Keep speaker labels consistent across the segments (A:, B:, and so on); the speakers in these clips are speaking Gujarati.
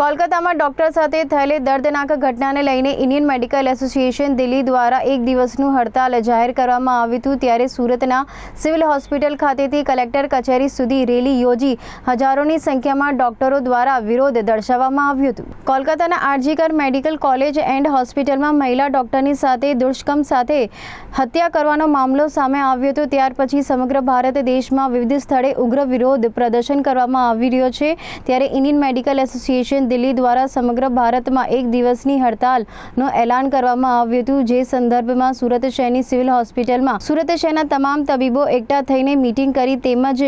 A: કોલકાતામાં ડોક્ટર સાથે થયેલી દર્દનાક ઘટનાને લઈને ઇન્ડિયન મેડિકલ એસોસિએશન દિલ્હી દ્વારા એક દિવસનું હડતાલ જાહેર કરવામાં આવ્યું હતું. ત્યારે સુરતના સિવિલ હોસ્પિટલ ખાતેથી કલેક્ટર કચેરી સુધી રેલી યોજી હજારોની સંખ્યામાં ડોક્ટરો દ્વારા વિરોધ દર્શાવવામાં આવ્યું હતું. કોલકાતાના આરજીકર મેડિકલ કોલેજ એન્ડ હોસ્પિટલમાં મહિલા ડોક્ટરની સાથે દુષ્કર્મ સાથે હત્યા કરવાનો મામલો સામે આવ્યો હતો. ત્યાર પછી સમગ્ર ભારત દેશમાં વિવિધ સ્થળે ઉગ્ર વિરોધ પ્રદર્શન કરવામાં આવી રહ્યો છે. ત્યારે ઇન્ડિયન મેડિકલ એસોસિએશન દિલ્હી દ્વારા સમગ્ર ભારતમાં એક દિવસની હડતાલનું એલાન કરવામાં આવ્યું હતું. જે સંદર્ભમાં સુરત શહેરની સિવિલ હોસ્પિટલમાં સુરત શહેરના તમામ તબીબો એકઠા થઈને મીટિંગ કરી તેમજ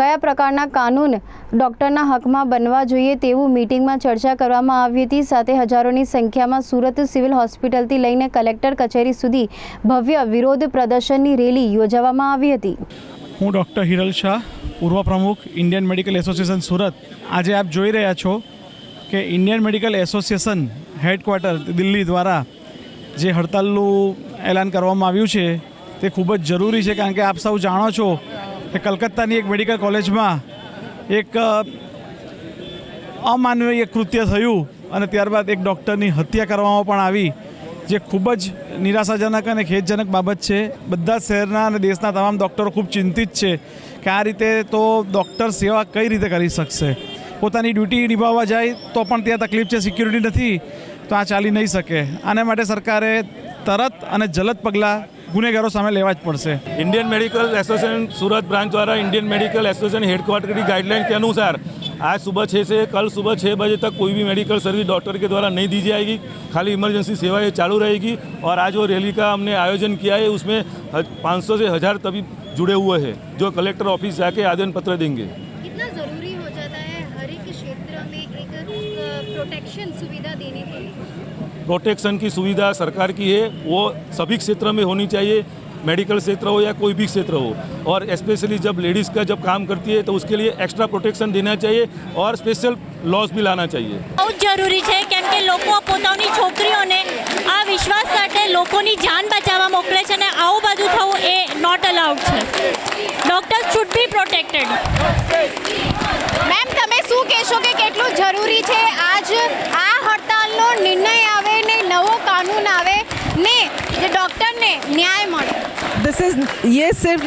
A: કયા પ્રકારના કાનૂન ડોક્ટરના હકમાં બનવા જોઈએ તેવું મીટિંગમાં ચર્ચા કરવામાં આવી હતી. સાથે હજારોની સંખ્યામાં સુરત સિવિલ હોસ્પિટલથી લઈને કલેક્ટર કચેરી સુધી ભવ્ય વિરોધ પ્રદર્શનની રેલી યોજવામાં આવી હતી.
B: હું ડૉક્ટર હિરલ શાહ, પૂર્વ પ્રમુખ, ઇન્ડિયન મેડિકલ એસોસિએશન સુરત. આજે આપ જોઈ રહ્યા છો કે Indian medical association headquarter Delhi દ્વારા જે હડતાલનું એલાન કરવામાં આવ્યું છે, તે ખૂબ જ જરૂરી છે કારણ કે આપ સૌ જાણો છો કે કલકત્તાની એક મેડિકલ કોલેજમાં એક અમાનવીય કૃત્ય થયું અને ત્યારબાદ એક ડૉક્ટરની હત્યા કરવામાં પણ આવી, જે ખૂબ જ નિરાશાજનક અને ખેદજનક બાબત છે. બધા શહેરના અને દેશના તમામ ડૉક્ટરો ખૂબ ચિંતિત છે કે આ રીતે તો ડૉક્ટર સેવા કઈ રીતે કરી શકશે? પોતાની ડ્યુટી નિભાવવા જાય તો પણ ત્યાં તકલીફ છે સિક્યુરિટી નથી તો આ ચાલી નહીં શકે આના માટે સરકારે તરત અને જલદ પગલાં ગુનેગારો સામે લેવા જ પડશે
C: Indian Medical Association Surat branch द्वारा इंडियन मेडिकल एसोसिएशन हेडक्वार्टर की गाइडलाइन के अनुसार आज सुबह छः से कल सुबह छः बजे तक कोई भी मेडिकल सर्विस डॉक्टर के द्वारा नहीं दी जाएगी खाली इमरजेंसी सेवाएं चालू रहेगी और आज वो रैली का हमने आयोजन किया है उसमें पाँच सौ से हज़ार तबीब जुड़े हुए हैं जो कलेक्टर ऑफिस जाके आवेदन पत्र देंगे
D: प्रोटेक्शन सुविधा देने के लिए
C: प्रोटेक्शन की सुविधा सरकार की है वो सभी क्षेत्र में होनी चाहिए मेडिकल क्षेत्र हो या कोई भी क्षेत्र हो और स्पेशली जब लेडीज़ का जब काम करती है तो उसके लिए एक्स्ट्रा प्रोटेक्शन देना चाहिए और स्पेशल लॉस भी लाना चाहिए
E: બહુ જ જરૂરી છે કેમ કે લોકો પોતાની છોકરીઓને આ વિશ્વાસ સાથે લોકોની જાન બચાવવા મોકલે છે અને આવું બધું થવું એ નોટ અલાઉડ છે doctors should be protected
D: ma'am તમે શું કહેશો કે કેટલું જરૂરી છે
F: इज़ ये सिर्फ़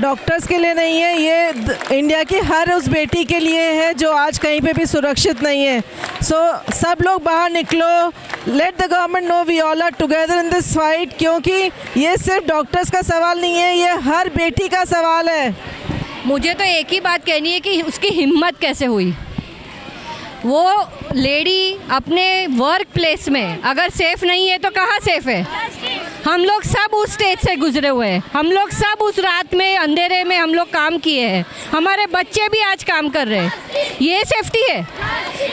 F: डॉक्टर्स के लिए नहीं है ये इंडिया की हर उस बेटी के लिए है जो आज कहीं पे भी सुरक्षित नहीं है। सो so, सब लोग बाहर निकलो let the government know we all are together in this fight क्योंकि ये सिर्फ़ डॉक्टर्स का सवाल नहीं है ये हर बेटी का सवाल है।
G: मुझे तो एक ही बात कहनी है कि उसकी हिम्मत कैसे हुई? वो लेडी अपने वर्क प्लेस में अगर सेफ़ नहीं है तो कहाँ सेफ़ है? हम लोग सब उस स्टेज से गुजरे हुए हैं। हम लोग सब उस रात में, अंधेरे में हम लोग काम किए हैं। हमारे बच्चे भी आज काम कर रहे हैं। ये सेफ्टी है।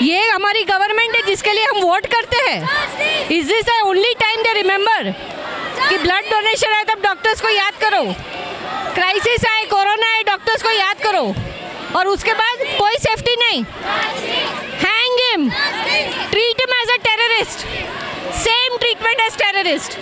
G: ये हमारी गवर्नमेंट है जिसके लिए हम वोट करते हैं। Is this only time they remember कि ब्लड डोनेशन है तब डॉक्टर्स को याद करो। क्राइसिस आए कोरोना आए डॉक्टर्स को याद करो। और उसके बाद कोई सेफ्टी नहीं। Hang him treat him as a terrorist same treatment as terrorist